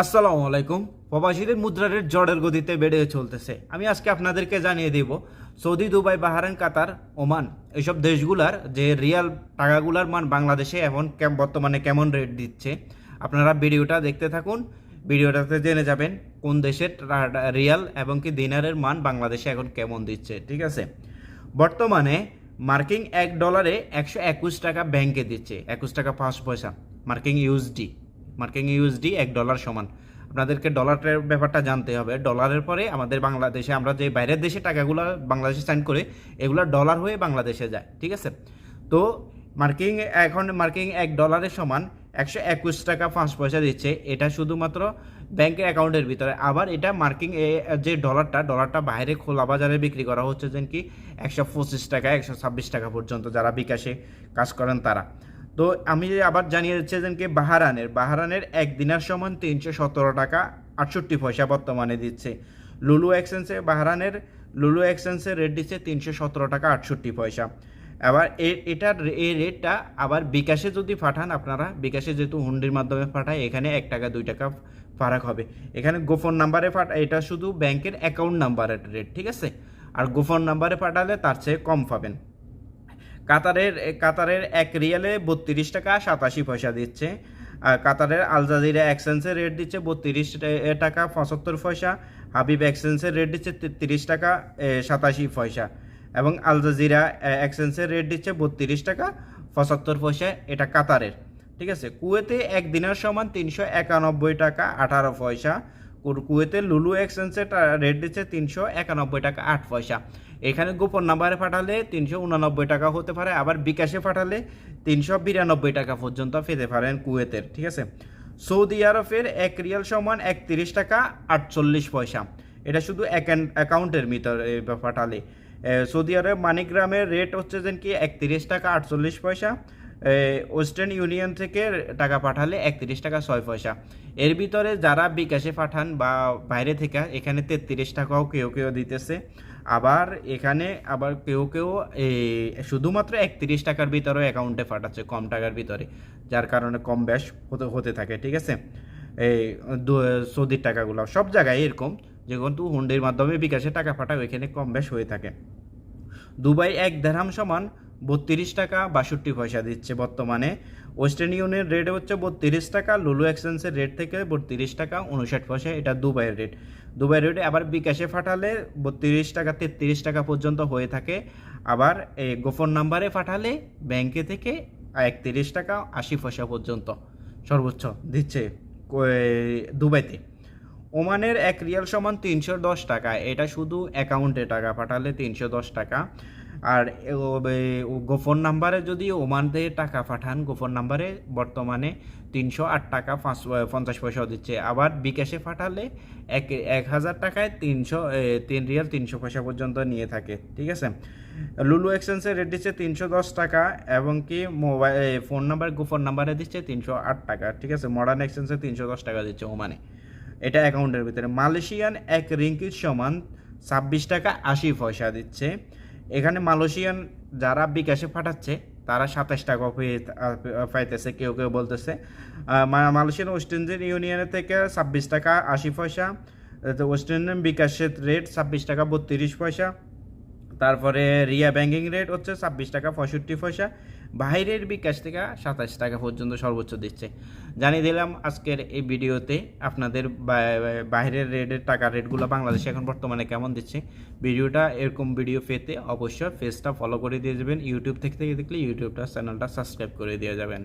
আসসালামু আলাইকুম। প্রবাসীদের মুদ্রা রেট জড়ের গতিতে বেড়ে চলতেছে। আমি আজকে আপনাদেরকে জানিয়ে দেব, Saudi, Dubai Bahrain Qatar, Oman এইসব দেশগুলার যে রিয়াল টাকাগুলার মান বাংলাদেশে এখন বর্তমানে কেমন রেট দিচ্ছে, আপনারা ভিডিওটা দেখতে থাকুন। ভিডিওটাতে জেনে যাবেন কোন দেশের রিয়াল এবং কি দিনারের মান বাংলাদেশে এখন কেমন দিচ্ছে, ঠিক আছে? বর্তমানে মার্কিং এক ডলারে একশো একুশ টাকা ব্যাংকে দিচ্ছে, একুশ টাকা পাঁচ পয়সা, মার্কিং ইউএসডি। মার্কিং ইউএসডি এক ডলার সমান। আপনাদেরকে ডলারের ব্যাপারটা জানতে হবে। ডলারের পরে আমাদের বাংলাদেশে আমরা যে বাইরের দেশে টাকাগুলো বাংলাদেশে সাইন করে, এগুলো ডলার হয়ে বাংলাদেশে যায়, ঠিক আছে? তো মার্কিং এখন মার্কিং এক ডলারের সমান একশো একুশ টাকা পাঁচ পয়সা দিচ্ছে। এটা শুধুমাত্র ব্যাংকের অ্যাকাউন্টের ভিতরে। আবার এটা মার্কিং যে ডলারটা ডলারটা বাইরে খোলা বাজারে বিক্রি করা হচ্ছে যেন কি একশো পঁচিশ টাকা, একশো ছাব্বিশ টাকা পর্যন্ত যারা বিকাশে কাজ করেন তারা। তো আমি আবার জানিয়ে দিচ্ছি বাহারানের বাহারানের এক দিনার সমান তিনশো সতেরো টাকা আটষট্টি পয়সা বর্তমানে দিচ্ছে। লুলু এক্সচেঞ্জে বাহারানের, লুলু এক্সচেঞ্জে রেট দিচ্ছে তিনশো সতেরো টাকা আটষট্টি পয়সা। আবার এটার এই রেটটা আবার বিকাশে যদি পাঠান আপনারা, বিকাশে যেহেতু হুন্ডির মাধ্যমে পাঠায়, এখানে এক টাকা, দুই টাকা ফারাক হবে। এখানে গোপন নাম্বারে পাঠা, এটা শুধু ব্যাংকের অ্যাকাউন্ট নাম্বারের রেট ঠিক আছে? আর গোপন নাম্বারে পাঠালে তার চেয়ে কম পাবেন। কাতারের কাতারের এক রিয়ালে বত্রিশ টাকা সাতাশি পয়সা দিচ্ছে। আর কাতারের আলজাজিরা এক্সচেঞ্জের রেট দিচ্ছে বত্রিশ টাকা পঁচাত্তর পয়সা। হাবিব এক্সচেঞ্জের রেট দিচ্ছে তেত্রিশ টাকা সাতাশি পয়সা। এবং আলজাজিরা এক্সচেঞ্জের রেট দিচ্ছে বত্রিশ টাকা পঁচাত্তর পয়সা এটা কাতারের। ঠিক আছে? কুয়েতে এক দিনের সমান তিনশো একানব্বই টাকা আঠারো পয়সা। কুর- কুয়েতে লুলু এক্সচেঞ্জের রেট দিচ্ছে তিনশো একানব্বই টাকা আট পয়সা। এখানে গোপন নাম্বারে পাঠালে তিনশো উনানব্বই টাকা হতে পারে, আবার বিকাশে পাঠালে তিনশো বিরানব্বই টাকা পর্যন্ত পেতে পারেন কুয়েতের ঠিক আছে? সৌদি আরবের এক রিয়াল সমান একত্রিশ টাকা আটচল্লিশ পয়সা। এটা শুধু অ্যাকাউন্টের ভিতরে পাঠালে। সৌদি আরব মানিগ্রামের রেট হচ্ছে যেন কি একত্রিশ টাকা আটচল্লিশ পয়সা ওয়েস্টার্ন ইউনিয়ন থেকে টাকা পাঠালে একত্রিশ টাকা ছয় পয়সা। এর ভিতরে যারা বিকাশে পাঠান বা বাইরে থেকে, এখানে তেত্রিশ টাকাও কেউ কেউ দিতেছে। আবার এখানে আবার কেউ কেউ শুধুমাত্র একত্রিশ টাকার ভিতরেও অ্যাকাউন্টে পাঠাচ্ছে, কম টাকার ভিতরে, যার কারণে কম ব্যাস হতে হতে থাকে, ঠিক আছে? এই সৌদির টাকাগুলো, সব জায়গায় এরকম যেহেতু হুন্ডির মাধ্যমে বিকাশে টাকা পাঠাও এখানে কম বেশ হয়ে থাকে। দুবাই এক দেড়হাম সমান বত্রিশ টাকা বাষট্টি পয়সা দিচ্ছে বর্তমানে। ওয়েস্টার্ন ইউনিয়ন রেট হচ্ছে বত্রিশ টাকা লুলু এক্সচেঞ্জের রেট থেকে বত্রিশ টাকা, উনষাট পয়সা, এটা দুবাইয়ের রেট দুবাই রেটে আবার বিকাশে পাঠালে বত্রিশ টাকা, তেত্রিশ টাকা পর্যন্ত হয়ে থাকে। আবার এই গোপন নাম্বারে পাঠালে ব্যাংকে থেকে একত্রিশ টাকা, আশি পয়সা পর্যন্ত সর্বোচ্চ দিচ্ছে দুবাইতে। ওমানের এক রিয়াল সমান তিনশো দশ টাকা, এটা শুধু অ্যাকাউন্টে টাকা পাঠালে তিনশো দশ টাকা। আর গোপন নাম্বারে যদি ওমান থেকে টাকা পাঠান, গোপন নাম্বারে বর্তমানে তিনশো আট টাকা পাঁচ পঞ্চাশ পয়সাও দিচ্ছে। আবার বিকাশে পাঠালে এক এক হাজার টাকায় তিনশো তিন রিয়াল তিনশো পয়সা পর্যন্ত নিয়ে থাকে, ঠিক আছে? লুলু এক্সচেঞ্জের রেট দিচ্ছে তিনশো দশ টাকা এবং কি মোবাইল ফোন নাম্বার, গোপন নাম্বারে দিচ্ছে তিনশো আট টাকা, ঠিক আছে? মডার্ন এক্সচেঞ্জে তিনশো দশ টাকা দিচ্ছে ওমানে। এটা অ্যাকাউন্টের ভিতরে। মালয়েশিয়ান এক রিঙ্কির সমান ছাব্বিশ টাকা আশি পয়সা দিচ্ছে। এখানে মালয়েশিয়ান যারা বিকাশে পাঠাচ্ছে, তারা সাতাশ টাকা পাইতেছে, কেউ কেউ বলতেছে। মালয়েশিয়ান ওয়েস্ট ইন্ডিয়ান ইউনিয়নের থেকে ছাব্বিশ টাকা আশি পয়সা ওয়েস্ট ইন্ডিয়ান বিকাশের রেট ছাব্বিশ টাকা বত্রিশ পয়সা, তারপরে রিয়া ব্যাঙ্কিং রেট হচ্ছে ছাব্বিশ টাকা পঁয়ষট্টি পয়সা বাইরের বিকাশ থেকে সাতাশ টাকা পর্যন্ত সর্বোচ্চ দিচ্ছে। জানিয়ে দিলাম আজকের এই ভিডিওতে আপনাদের বাইরের রেটের টাকার রেটগুলো বাংলাদেশে এখন বর্তমানে কেমন দিচ্ছে। ভিডিওটা এরকম ভিডিও পেতে অবশ্যই ফেসটা ফলো করে দিয়ে যাবেন। ইউটিউব থেকে দেখলে ইউটিউবটা চ্যানেলটা সাবস্ক্রাইব করে দিয়ে যাবেন।